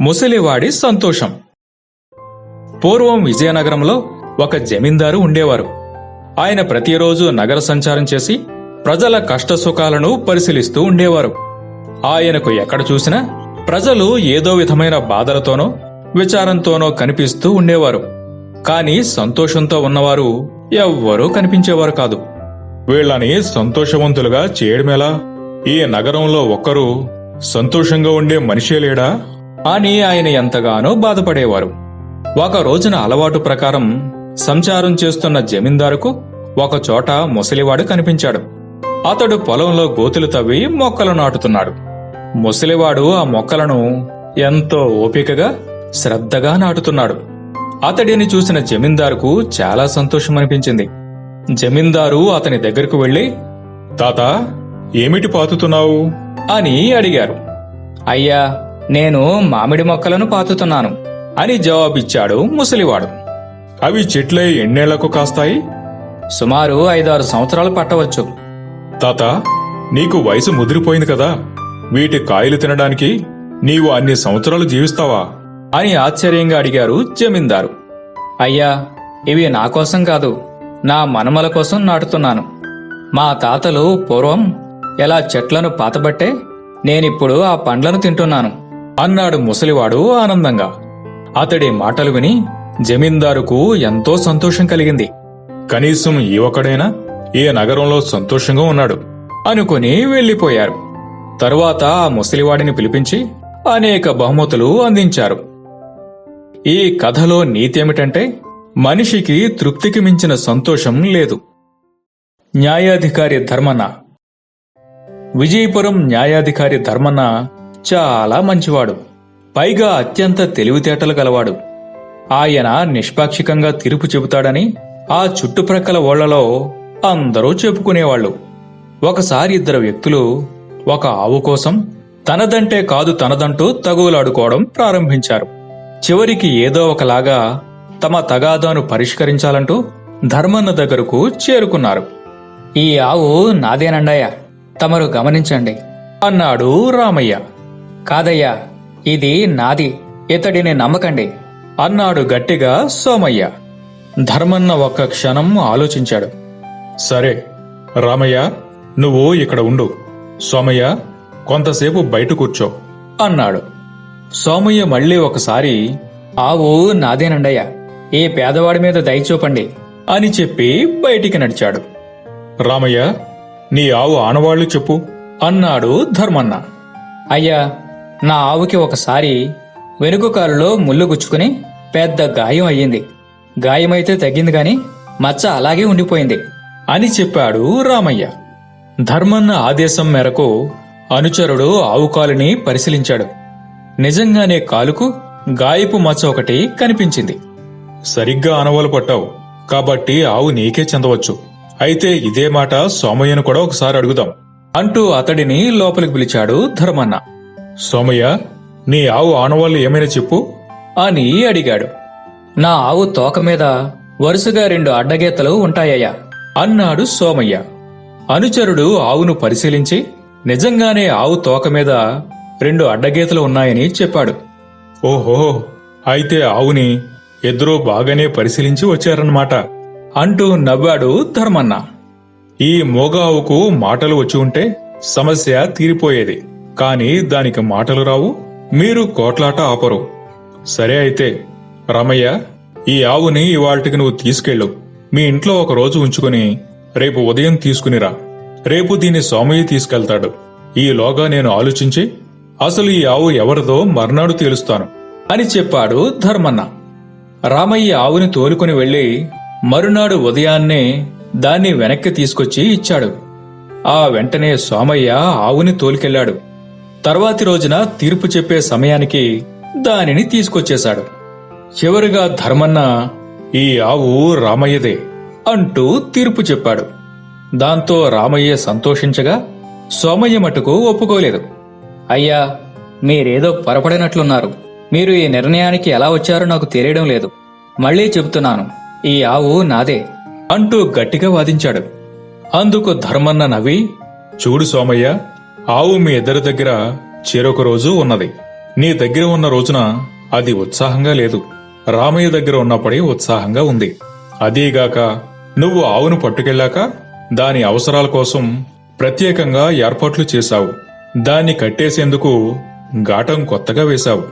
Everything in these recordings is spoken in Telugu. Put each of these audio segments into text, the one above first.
ముసలివాడి సంతోషం. పూర్వం విజయనగరంలో ఒక జమీందారు ఉండేవారు. ఆయన ప్రతిరోజు నగర సంచారం చేసి ప్రజల కష్టసుఖాలను పరిశీలిస్తూ ఉండేవారు. ఆయనకు ఎక్కడ చూసినా ప్రజలు ఏదో విధమైన బాధలతోనో విచారంతోనో కనిపిస్తూ ఉండేవారు. కాని సంతోషంతో ఉన్నవారు ఎవ్వరూ కనిపించేవారు కాదు. వీళ్ళని సంతోషవంతులుగా చేయడమేలా? ఈ నగరంలో ఒక్కరూ సంతోషంగా ఉండే మనిషే లేడా? అని ఆయన ఎంతగానో బాధపడేవారు. ఒక రోజున అలవాటు ప్రకారం సంచారం చేస్తున్న జమీందారుకు ఒకచోట ముసలివాడు కనిపించాడు. అతడు పొలంలో గోతులు తవ్వి మొక్కలు నాటుతున్నాడు. ముసలివాడు ఆ మొక్కలను ఎంతో ఓపికగా శ్రద్ధగా నాటుతున్నాడు. అతడిని చూసిన జమీందారుకు చాలా సంతోషం అనిపించింది. జమీందారు అతని దగ్గరకు వెళ్ళి తాత ఏమిటి పాతుతున్నావు? అని అడిగారు. అయ్యా నేను మామిడి మొక్కలను పాతుతున్నాను అని జవాబిచ్చాడు ముసలివాడు. అవి చెట్లే ఎన్నేళ్ళకు కాస్తాయి? సుమారు ఐదారు సంవత్సరాలు పట్టవచ్చు. తాత నీకు వయసు ముదిరిపోయింది కదా. వీటి కాయలు తినడానికి నీవు అన్ని సంవత్సరాలు జీవిస్తావా? అని ఆశ్చర్యంగా అడిగారు జమీందారు. అయ్యా ఇవి నా కోసం కాదు నా మనమల కోసం నాటుతున్నాను. మా తాతలు పూర్వం ఎలా చెట్లను పాతబట్టే నేనిప్పుడు ఆ పండ్లను తింటున్నాను. అన్నాడు ముసలివాడు ఆనందంగా. అతడి మాటలు విని జమీందారుకు ఎంతో సంతోషం కలిగింది. కనీసం ఈ ఈ నగరంలో సంతోషంగా ఉన్నాడు అనుకుని వెళ్ళిపోయారు తరువాత ఆ ముసలివాడిని పిలిపించి అనేక బహుమతులు అందించారు. ఈ కథలో నీతేమిటంటే మనిషికి తృప్తికి మించిన సంతోషం లేదు. న్యాయాధికారి ధర్మన్న. విజయపురం న్యాయాధికారి ధర్మన్న చాలా మంచివాడు. పైగా అత్యంత తెలివితేటలు గలవాడు. ఆయన నిష్పాక్షికంగా తీర్పు చెబుతాడని ఆ చుట్టుప్రక్కల ఓళ్ళలో అందరూ చెప్పుకునేవాళ్ళు ఒకసారి ఇద్దరు వ్యక్తులు ఒక ఆవు కోసం తనదంటే కాదు తనదంటూ తగువులాడుకోవడం ప్రారంభించారు. చివరికి ఏదో ఒకలాగా తమ తగాదాను పరిష్కరించాలంటూ ధర్మన్న దగ్గరకు చేరుకున్నారు. ఈ ఆవు నాదేనండయ్య తమరు గమనించండి అన్నాడు రామయ్య. కాదయ్యా ఇది నాది. ఇతడిని నమ్మకండి. అన్నాడు గట్టిగా సోమయ్య. ధర్మన్న ఒక్క క్షణం ఆలోచించాడు. సరే రామయ్య నువ్వు ఇక్కడ ఉండు. సోమయ్య కొంతసేపు బయట కూర్చో అన్నాడు. సోమయ్య మళ్ళీ ఒకసారి ఆవు నాదేనండయ్య. ఏ పేదవాడి మీద దయచూపండి అని చెప్పి బయటికి నడిచాడు. రామయ్య నీ ఆవు ఆనవాళ్ళు చెప్పు అన్నాడు ధర్మన్న. అయ్యా నా ఆవుకి ఒకసారి వెనుక కాలులో ముళ్ళు గుచ్చుకుని పెద్ద గాయం అయ్యింది. గాయమైతే తగ్గింది గాని మచ్చ అలాగే ఉండిపోయింది అని చెప్పాడు రామయ్య. ధర్మన్న ఆదేశం మేరకు అనుచరుడు ఆవు కాలుని పరిశీలించాడు. నిజంగానే కాలుకు గాయపు మచ్చ ఒకటి కనిపించింది. సరిగ్గా అనవలు పట్టావు. కాబట్టి ఆవు నీకే చెందవచ్చు. అయితే ఇదే మాట సోమయ్యను కూడా ఒకసారి అడుగుదాం అంటూ అతడిని లోపలికి పిలిచాడు ధర్మన్న. సోమయ్య నీ ఆవు ఆనవాళ్ళు ఏమైనా చెప్పు? అని అడిగాడు. నా ఆవు తోక మీద వరుసగా రెండు అడ్డగీతలు ఉంటాయ్యా అన్నాడు సోమయ్య. అనుచరుడు ఆవును పరిశీలించి నిజంగానే ఆవు తోక మీద రెండు అడ్డగీతలు ఉన్నాయని చెప్పాడు. ఓహో అయితే ఆవుని ఎదురో బాగానే పరిశీలించి వచ్చారన్నమాట అంటూ నవ్వాడు ధర్మన్న. ఈ మోగ ఆవుకు మాటలు వచ్చి ఉంటే సమస్య తీరిపోయేది. కాని దానికి మాటలు రావు మీరు కోట్లాట ఆపరు. సరే అయితే రామయ్య ఈ ఆవుని ఇవాళ్టికి నువ్వు తీసుకెళ్ళు. మీ ఇంట్లో ఒక రోజు ఉంచుకుని రేపు ఉదయం తీసుకునిరా. రేపు దీన్ని సోమయ్య తీసుకెళ్తాడు. ఈలోగా నేను ఆలోచించి అసలు ఈ ఆవు ఎవరిదో మర్నాడు తేలుస్తాను అని చెప్పాడు ధర్మన్న. రామయ్య ఆవుని తోలుకుని వెళ్ళి మరునాడు ఉదయాన్నే దాన్ని వెనక్కి తీసుకొచ్చి ఇచ్చాడు. ఆ వెంటనే సోమయ్య ఆవుని తోలుకెళ్ళాడు తర్వాతి రోజున తీర్పు చెప్పే సమయానికి దానిని తీసుకొచ్చేశాడు. చివరిగా ధర్మన్న ఈ ఆవు రామయ్యదే అంటూ తీర్పు చెప్పాడు. దాంతో రామయ్య సంతోషించగా సోమయ్య మటుకు ఒప్పుకోలేదు. అయ్యా మీరేదో పొరపడినట్లున్నారు. మీరు ఈ నిర్ణయానికి ఎలా వచ్చారో నాకు తెలియడం లేదు. మళ్ళీ చెబుతున్నాను ఈ ఆవు నాదే అంటూ గట్టిగా వాదించాడు. అందుకు ధర్మన్న నవ్వి చూడు సోమయ్య ఆవు మీ ఇద్దరి దగ్గర చేరొక రోజు ఉన్నది. నీ దగ్గర ఉన్న రోజున అది ఉత్సాహంగా లేదు. రామయ్య దగ్గర ఉన్నప్పుడే ఉత్సాహంగా ఉంది. అదీగాక నువ్వు ఆవును పట్టుకెళ్ళాక దాని అవసరాల కోసం ప్రత్యేకంగా ఏర్పాట్లు చేశావు. దాన్ని కట్టేసేందుకు ఘాటం కొత్తగా వేశావు.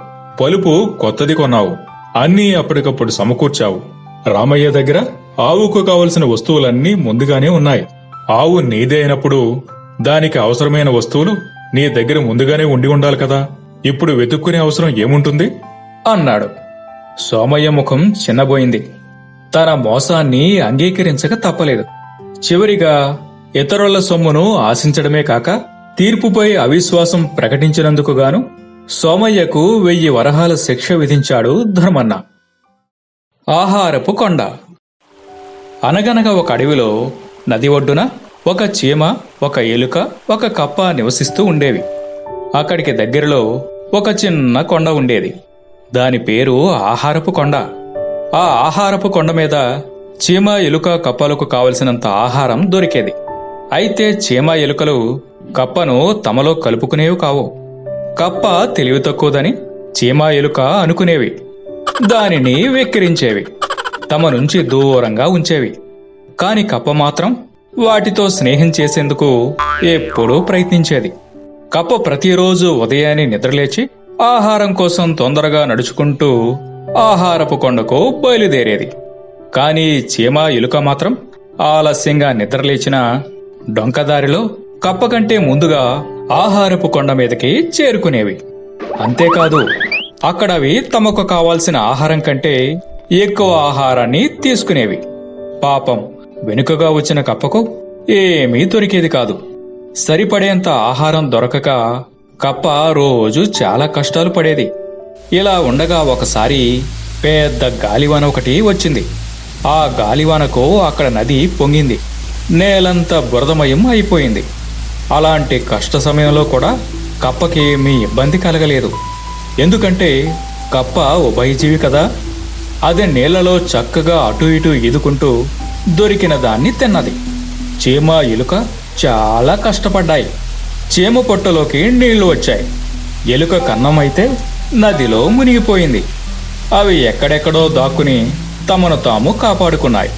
పలుపు కొత్తది కొన్నావు. అన్నీ అప్పటికప్పుడు సమకూర్చావు. రామయ్య దగ్గర ఆవుకు కావలసిన వస్తువులన్నీ ముందుగానే ఉన్నాయి. ఆవు నీదే అయినప్పుడు దానికి అవసరమైన వస్తువులు నీ దగ్గర ముందుగానే ఉండి ఉండాలి కదా. ఇప్పుడు వెతుక్కునే అవసరం ఏముంటుంది? అన్నాడు. సోమయ్య ముఖం చిన్నబోయింది. తన మోసాన్ని అంగీకరించక తప్పలేదు. చివరిగా ఇతరుల సొమ్మును ఆశించడమే కాక తీర్పుపై అవిశ్వాసం ప్రకటించినందుకు గాను సోమయ్యకు వెయ్యి వరహాల శిక్ష విధించాడు ధర్మన్న. ఆహారపు కొండ. అనగనగా ఒక అడవిలో నది ఒడ్డున ఒక చీమ ఒక ఎలుక ఒక కప్ప నివసిస్తూ ఉండేవి. అక్కడికి దగ్గరలో ఒక చిన్న కొండ ఉండేది. దాని పేరు ఆహారపు కొండ. ఆ ఆహారపు కొండ మీద చీమ ఎలుక కప్పలకు కావలసినంత ఆహారం దొరికేది. అయితే చీమ ఎలుకలు కప్పను తమలో కలుపుకునేవి కావు. కప్ప తెలివి తక్కువదని చీమ ఎలుక అనుకునేవి. దానిని వెక్కిరించేవి. తమ నుంచి దూరంగా ఉంచేవి. కాని కప్ప మాత్రం వాటితో స్నేహం చేసేందుకు ఎప్పుడూ ప్రయత్నించేది. కప్ప ప్రతిరోజు ఉదయాన్నే నిద్రలేచి ఆహారం కోసం తొందరగా నడుచుకుంటూ ఆహారపు కొండకు బయలుదేరేది. కానీ చీమ ఎలుక మాత్రం ఆలస్యంగా నిద్రలేచిన డొంకదారిలో కప్ప కంటే ముందుగా ఆహారపు కొండ మీదకి చేరుకునేవి. అంతేకాదు అక్కడ అవి తమకు కావాల్సిన ఆహారం కంటే ఎక్కువ ఆహారాన్ని తీసుకునేవి. పాపం వెనుకగా వచ్చిన కప్పకు ఏమీ దొరికేది కాదు. సరిపడేంత ఆహారం దొరకక కప్ప రోజు చాలా కష్టాలు పడేది. ఇలా ఉండగా ఒకసారి పెద్ద గాలివాన ఒకటి వచ్చింది. ఆ గాలివానకు అక్కడ నది పొంగింది. నేలంతా బురదమయం అయిపోయింది. అలాంటి కష్ట సమయంలో కూడా కప్పకి ఏమీ ఇబ్బంది కలగలేదు. ఎందుకంటే కప్ప ఉభయజీవి కదా. అది నీళ్ళలో చక్కగా అటు ఇటు ఈదుకుంటూ దొరికిన దాన్ని తిన్నది. చీమ ఎలుక చాలా కష్టపడ్డాయి. చీమ పొట్టలోకి నీళ్ళు వచ్చాయి. ఎలుక కన్నమైతే నదిలో మునిగిపోయింది. అవి ఎక్కడెక్కడో దాక్కుని తమను తాము కాపాడుకున్నాయి.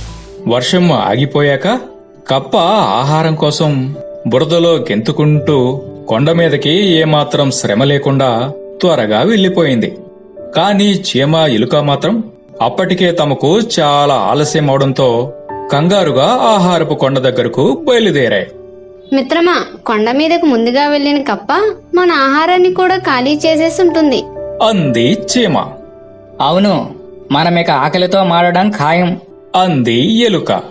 వర్షం ఆగిపోయాక కప్ప ఆహారం కోసం బురదలో గెంతుకుంటూ కొండ మీదకి ఏమాత్రం శ్రమ లేకుండా త్వరగా వెళ్ళిపోయింది. కాని చీమ ఎలుక మాత్రం అప్పటికే తమకు చాలా ఆలస్యం అవడంతో కంగారుగా ఆహారపు కొండ దగ్గరకు బయలుదేరాయి. మిత్రమా కొండ మీదకు ముందుగా వెళ్ళిన కప్ప మన ఆహారాన్ని కూడా ఖాళీ చేసేసి ఉంటుంది అంది చీమ. అవును మనమిక ఆకలితో మారడం ఖాయం. అంది ఎలుక.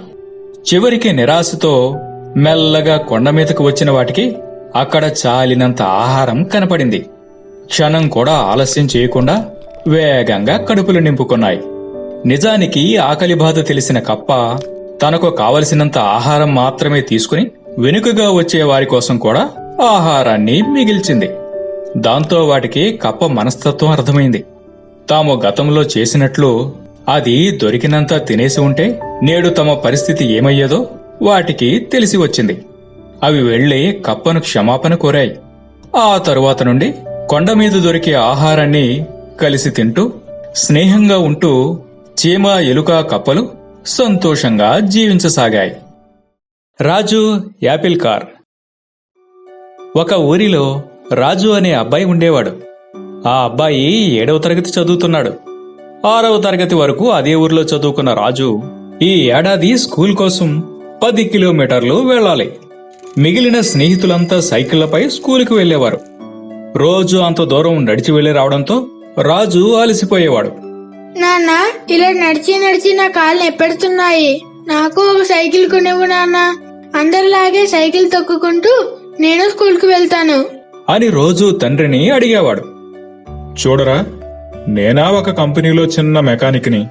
చివరికి నిరాశతో మెల్లగా కొండ మీదకు వచ్చిన వాటికి అక్కడ చాలినంత ఆహారం కనపడింది. క్షణం కూడా ఆలస్యం చేయకుండా వేగంగా కడుపులు నింపుకున్నాయి. నిజానికి ఆకలి బాధ తెలిసిన కప్ప తనకు కావలసినంత ఆహారం మాత్రమే తీసుకుని వెనుకగా వచ్చే వారి కోసం కూడా ఆహారాన్ని మిగిల్చింది. దాంతో వాటికి కప్ప మనస్తత్వం అర్థమైంది. తాము గతంలో చేసినట్లు అది దొరికినంత తినేసి ఉంటే నేడు తమ పరిస్థితి ఏమయ్యేదో వాటికి తెలిసి వచ్చింది. అవి వెళ్ళి కప్పను క్షమాపణ కోరాయి. ఆ తరువాత నుండి కొండ మీద దొరికే ఆహారాన్ని కలిసి తింటూ స్నేహంగా ఉంటూ చీమ ఎలుక కప్పలు సంతోషంగా జీవించసాగాయి. రాజు యాపిల్ కార్. ఒక ఊరిలో రాజు అనే అబ్బాయి ఉండేవాడు. ఆ అబ్బాయి ఏడవ తరగతి చదువుతున్నాడు. ఆరవ తరగతి వరకు అదే ఊరిలో చదువుకున్న రాజు ఈ ఏడాది స్కూల్ కోసం పది కిలోమీటర్లు వెళ్ళాలి. మిగిలిన స్నేహితులంతా సైకిళ్ళపై స్కూలుకు వెళ్ళేవారు రోజు అంత దూరం నడిచి వెళ్ళి రావడంతో రాజు అలసిపోయేవాడు. నాన్న ఇలా నడిచి నడిచి నా కాళ్ళు ఎప్పడుతున్నాయి? నాకు ఒక సైకిల్ కొనివ్వు నాన్న. అందరిలాగే సైకిల్ తొక్కుకుంటూ నేను స్కూల్కి వెళ్తాను. అని రోజు తండ్రిని అడిగేవాడు. చూడరా నేనా ఒక కంపెనీలో చిన్న మెకానిక్ని.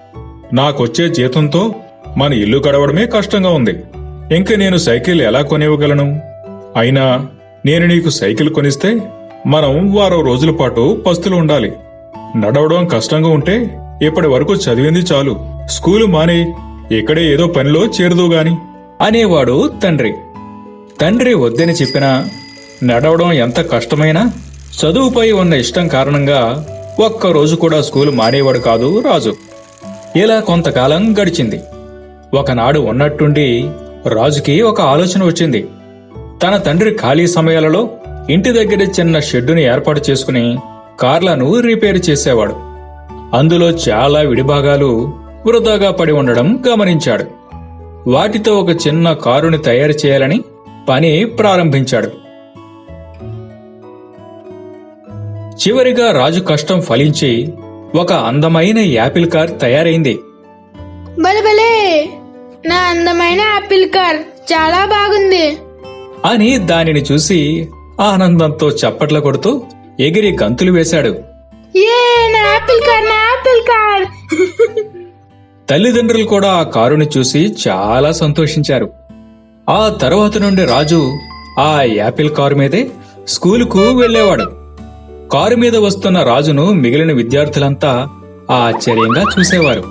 నాకొచ్చే జీతంతో మన ఇల్లు గడవడమే కష్టంగా ఉంది. ఇంక నేను సైకిల్ ఎలా కొనివ్వగలను? అయినా నేను నీకు సైకిల్ కొనిస్తే మనం వారం రోజుల పాటు పస్తులు ఉండాలి. నడవడం కష్టంగా ఉంటే ఇప్పటి వరకు చదివింది చాలు. స్కూలు మానే ఇక్కడే ఏదో పనిలో చేరదుగాని అనేవాడు తండ్రి. తండ్రి వద్దని చెప్పినా నడవడం ఎంత కష్టమైనా చదువుపై ఉన్న ఇష్టం కారణంగా ఒక్క రోజు కూడా స్కూలు మానేవాడు కాదు రాజు. ఇలా కొంతకాలం గడిచింది. ఒకనాడు ఉన్నట్టుండి రాజుకి ఒక ఆలోచన వచ్చింది. తన తండ్రి ఖాళీ సమయాలలో ఇంటి దగ్గర చిన్న షెడ్డుని ఏర్పాటు చేసుకుని కార్లను రిపేర్ చేసేవాడు. అందులో చాలా విడిభాగాలు వృధాగా పడి ఉండడం గమనించాడు. వాటితో ఒక చిన్న కారుని తయారు చేయాలని పని ప్రారంభించాడు. చివరిగా రాజు కష్టం ఫలించి ఒక అందమైన యాపిల్ కార్ తయారైంది. బలబలే నా అందమైన ఆపిల్ కార్ చాలా బాగుంది. అని దానిని చూసి ఆనందంతో చప్పట్ల కొడుతూ ఎగిరి గంతులు వేశాడు. ఏ నా ఆపిల్ కార్ నా ఆపిల్ కార్ తల్లిదండ్రులు కూడా ఆ కారుని చూసి చాలా సంతోషించారు. ఆ తర్వాత నుండి రాజు ఆ యాపిల్ కారు మీదే స్కూలుకు వెళ్ళేవాడు. కారు మీద వస్తున్న రాజును మిగిలిన విద్యార్థులంతా ఆశ్చర్యంగా చూసేవారు.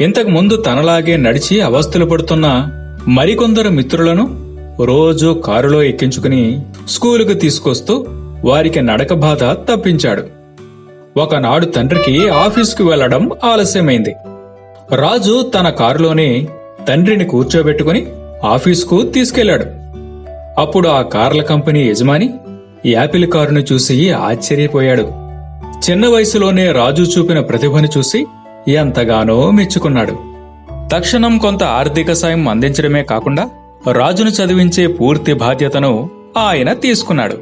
ఇంతకు ముందు తనలాగే నడిచి అవస్థలు పడుతున్న మరికొందరు మిత్రులను రోజు కారులో ఎక్కించుకుని స్కూలుకు తీసుకొస్తూ వారికి నడక బాధ తప్పించాడు. ఒకనాడు తండ్రికి ఆఫీసుకు వెళ్ళడం ఆలస్యమైంది. రాజు తన కారులోనే తండ్రిని కూర్చోబెట్టుకుని ఆఫీసుకు తీసుకెళ్ళాడు అప్పుడు ఆ కార్ల కంపెనీ యజమాని యాపిల్ కారును చూసి ఆశ్చర్యపోయాడు. చిన్న వయసులోనే రాజు చూపిన ప్రతిభను చూసి ఎంతగానో మెచ్చుకున్నాడు. తక్షణం కొంత ఆర్థిక సాయం అందించడమే కాకుండా రాజును చదివించే పూర్తి బాధ్యతను ఆయన తీసుకున్నాడు.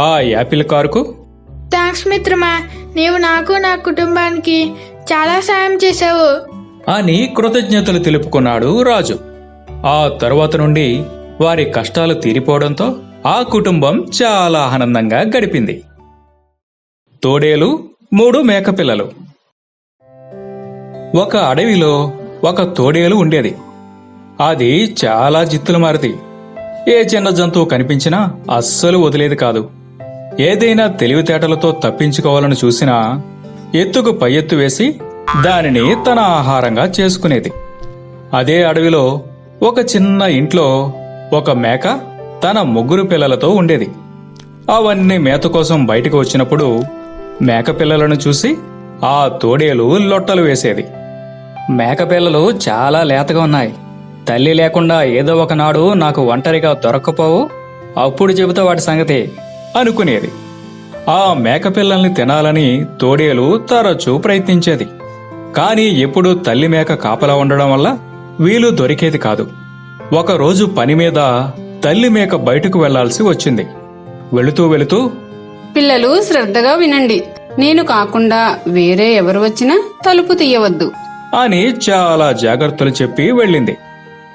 ఆ యాపిల్ కారుకు థ్యాంక్స్ మిత్రమా నీవు నాకు నా కుటుంబానికి చాలా సాయం చేశావు. అని కృతజ్ఞతలు తెలుపుకున్నాడు రాజు. ఆ తరువాత నుండి వారి కష్టాలు తీరిపోవడంతో ఆ కుటుంబం చాలా ఆనందంగా గడిపింది. తోడేలు మూడు మేకపిల్లలు. ఒక అడవిలో ఒక తోడేలు ఉండేది. అది చాలా జిత్తులు మారిది ఏ చిన్న జంతువు కనిపించినా అస్సలు వదిలేది కాదు. ఏదైనా తెలివితేటలతో తప్పించుకోవాలని చూసినా ఎత్తుకు పై ఎత్తు వేసి దానిని తన ఆహారంగా చేసుకునేది. అదే అడవిలో ఒక చిన్న ఇంట్లో ఒక మేక తన ముగ్గురు పిల్లలతో ఉండేది. అవన్నీ మేత కోసం బయటకు వచ్చినప్పుడు మేక పిల్లలను చూసి ఆ తోడేలు లొట్టలు వేసేది. మేకపిల్లలు చాలా లేతగా ఉన్నాయి. తల్లి లేకుండా ఏదో ఒకనాడు నాకు ఒంటరిగా దొరక్కపోవు. అప్పుడు చెబుతా వాటి సంగతి అనుకునేది. ఆ మేకపిల్లల్ని తినాలని తోడేలు తరచూ ప్రయత్నించేది. కాని ఎప్పుడూ తల్లి మేక కాపలా ఉండడం వల్ల వీలు దొరికేది కాదు. ఒకరోజు పని మీద తల్లి మేక బయటకు వెళ్ళాల్సి వచ్చింది. వెళుతూ వెళుతూ పిల్లలు శ్రద్ధగా వినండి. నేను కాకుండా వేరే ఎవరు వచ్చినా తలుపు తీయవద్దు. అని చాలా జాగ్రత్తలు చెప్పి వెళ్ళింది.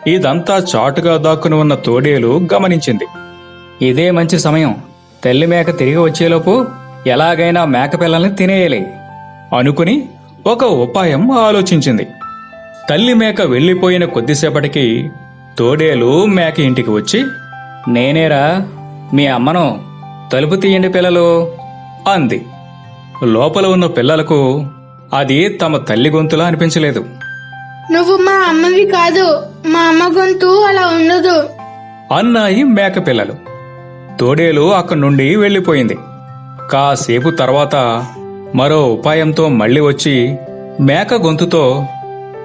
ఇదంతా చాటుగా దాక్కుని ఉన్న తోడేలు గమనించింది. ఇదే మంచి సమయం. తల్లి మేక తిరిగి వచ్చేలోపు ఎలాగైనా మేక పిల్లల్ని తినేయాలి అనుకుని ఒక ఉపాయం ఆలోచించింది. తల్లి మేక వెళ్ళిపోయిన కొద్దిసేపటికి తోడేలు మేక ఇంటికి వచ్చి నేనేరా మీ అమ్మను తలుపు తీయండి పిల్లలు అంది. లోపల ఉన్న పిల్లలకు అది తమ తల్లి గొంతులా అనిపించలేదు. నువ్వు మా అమ్మవి కాదు మా అమ్మ గొంతు అలా ఉండదు అన్నాయి మేక పిల్లలు. తోడేలు అక్కడి నుండి వెళ్ళిపోయింది కాసేపు తర్వాత మరో ఉపాయంతో మళ్ళీ వచ్చి మేక గొంతుతో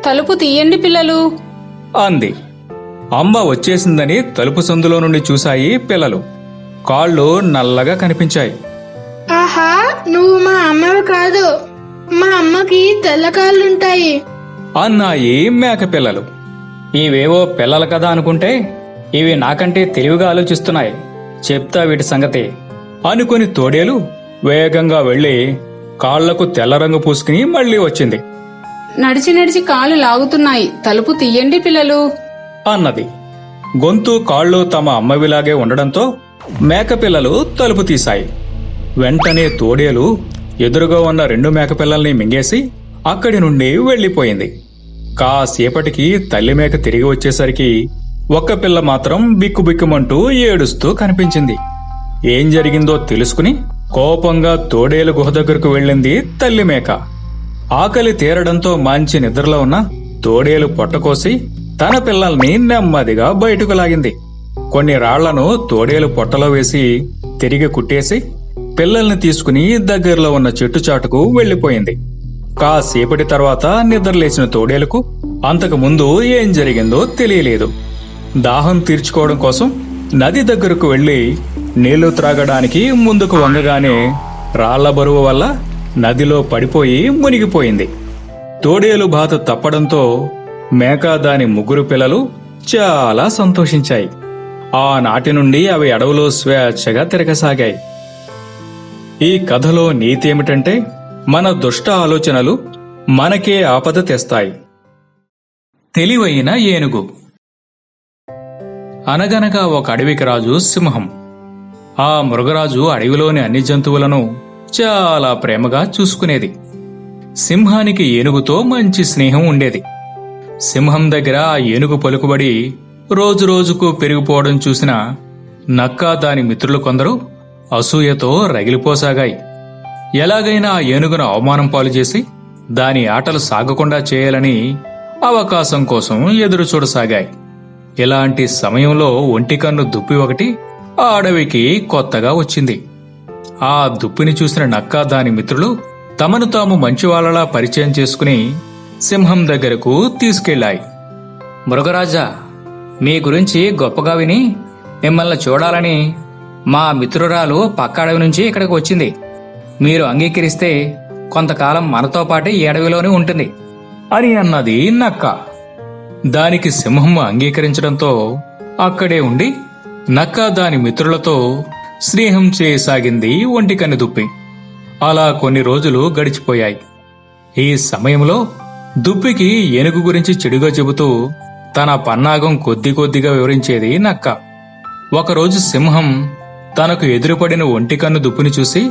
తలుపు తీయండి పిల్లలు. అంది. అమ్మ వచ్చేసిందని తలుపు సందులో నుండి చూశాయి పిల్లలు. కాళ్ళు నల్లగా కనిపించాయి. ఆహా నువ్వు మా అమ్మవి కాదు. మా అమ్మకి తెల్లకాళ్ళుంటాయి అన్నాయి మేక పిల్లలు. ఇవేవో పిల్లలు కదా అనుకుంటే ఇవి నాకంటే తెలివిగా ఆలోచిస్తున్నాయి. చెప్తా వీటి సంగతి. అనుకుని తోడేలు వేగంగా వెళ్ళి కాళ్ళకు తెల్ల రంగు పూసుకుని మళ్ళీ వచ్చింది. నడిచి నడిచి కాలు లాగుతున్నాయి. తలుపు తీయండి పిల్లలు. అన్నది. గొంతు కాళ్ళు తమ అమ్మవిలాగే ఉండడంతో మేకపిల్లలు తలుపు తీశాయి. వెంటనే తోడేలు ఎదురుగా ఉన్న రెండు మేకపిల్లల్ని మింగేసి అక్కడి నుండి వెళ్ళిపోయింది కాసేపటికి తల్లి మేక తిరిగి వచ్చేసరికి ఒక్క పిల్ల మాత్రం బిక్కుబిక్కుమంటూ ఏడుస్తూ కనిపించింది. ఏం జరిగిందో తెలుసుకుని కోపంగా తోడేలు గుహ దగ్గరకు వెళ్ళింది తల్లి మేక. ఆకలి తీరడంతో మంచి నిద్రలో ఉన్న తోడేలు పొట్టకోసి తన పిల్లల్ని నెమ్మదిగా బయటకు లాగింది. కొన్ని రాళ్ళను తోడేలు పొట్టలో వేసి తిరిగి కుట్టేసి పిల్లల్ని తీసుకుని దగ్గరలో ఉన్న చెట్టు చాటుకు వెళ్ళిపోయింది కాసేపటి తర్వాత నిద్రలేచిన తోడేలకు అంతకు ముందు ఏం జరిగిందో తెలియలేదు. దాహం తీర్చుకోవడం కోసం నది దగ్గరకు వెళ్ళి నీళ్ళు త్రాగడానికి ముందుకు వంగగానే రాళ్ళ బరువు వల్ల నదిలో పడిపోయి మునిగిపోయింది. తోడేలు బాత తప్పడంతో మేక దాని ముగ్గురు పిల్లలు చాలా సంతోషించాయి. ఆనాటి నుండి అవి అడవులో స్వేచ్ఛగా తిరగసాగాయి. ఈ కథలో నీతి ఏమిటంటే మన దుష్ట ఆలోచనలు మనకే ఆపద తెస్తాయి. తెలివైన ఏనుగు అనగనగా ఒక అడవికి రాజు సింహం. ఆ మృగరాజు అడవిలోని అన్ని జంతువులను చాలా ప్రేమగా చూసుకునేది. సింహానికి ఏనుగుతో మంచి స్నేహం ఉండేది. సింహం దగ్గర ఆ ఏనుగు పలుకుబడి రోజురోజుకు పెరిగిపోవడం చూసిన నక్క దాని మిత్రులు కొందరు అసూయతో రగిలిపోసాగాయి. ఎలాగైనా ఆ ఏనుగును అవమానం పాలు చేసి దాని ఆటలు సాగకుండా చేయాలని అవకాశం కోసం ఎదురు చూడసాగాయి ఇలాంటి సమయంలో ఒంటికన్ను దుప్పి ఒకటి ఆ అడవికి కొత్తగా వచ్చింది. ఆ దుప్పిని చూసిన నక్క దాని మిత్రులు తమను తాము మంచివాళ్ళలా పరిచయం చేసుకుని సింహం దగ్గరకు తీసుకెళ్ళాయి మృగరాజా మీ గురించి గొప్పగా విని మిమ్మల్ని చూడాలని మా మిత్రురాలు పక్క అడవి నుంచి ఇక్కడికి వచ్చింది. మీరు అంగీకరిస్తే కొంతకాలం మనతో పాటు ఈ అడవిలోనే ఉంటుంది అని అన్నది నక్క. దానికి సింహం అంగీకరించడంతో అక్కడే ఉండి నక్క దాని మిత్రులతో స్నేహం చేయసాగింది ఒంటికన్ను దుప్పి. అలా కొన్ని రోజులు గడిచిపోయాయి. ఈ సమయంలో దుప్పికి ఏనుగు గురించి చెడుగా చెబుతూ తన పన్నాగం కొద్ది కొద్దిగా వివరించేది నక్క. ఒకరోజు సింహం తనకు ఎదురుపడిన ఒంటికన్ను దుప్పిని చూసి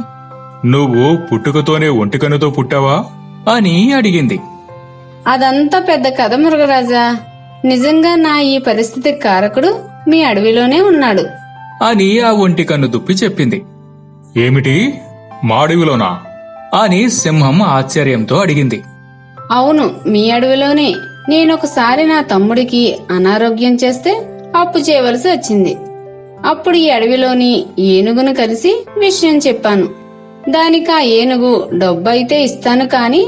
నువ్వు పుట్టుకతోనే ఒంటికన్నుతో పుట్టావా? అని అడిగింది. అదంతా పెద్ద కథ మృగరాజా. నిజంగా నా ఈ పరిస్థితికి కారకుడు మీ అడవిలోనే ఉన్నాడు. అని ఆ ఒంటికన్ను దుప్పి చెప్పింది. ఏమిటి? మాడివిలోనా అని సింహం ఆశ్చర్యంతో అడిగింది. అవును మీ అడవిలోనే. నేనొకసారి నా తమ్ముడికి అనారోగ్యం చేస్తే అప్పు చేయవలసి వచ్చింది. అప్పుడు ఈ అడవిలోని ఏనుగును కలిసి విషయం చెప్పాను. దానికి ఆ ఏనుగు డబ్బు అయితే ఇస్తాను కాని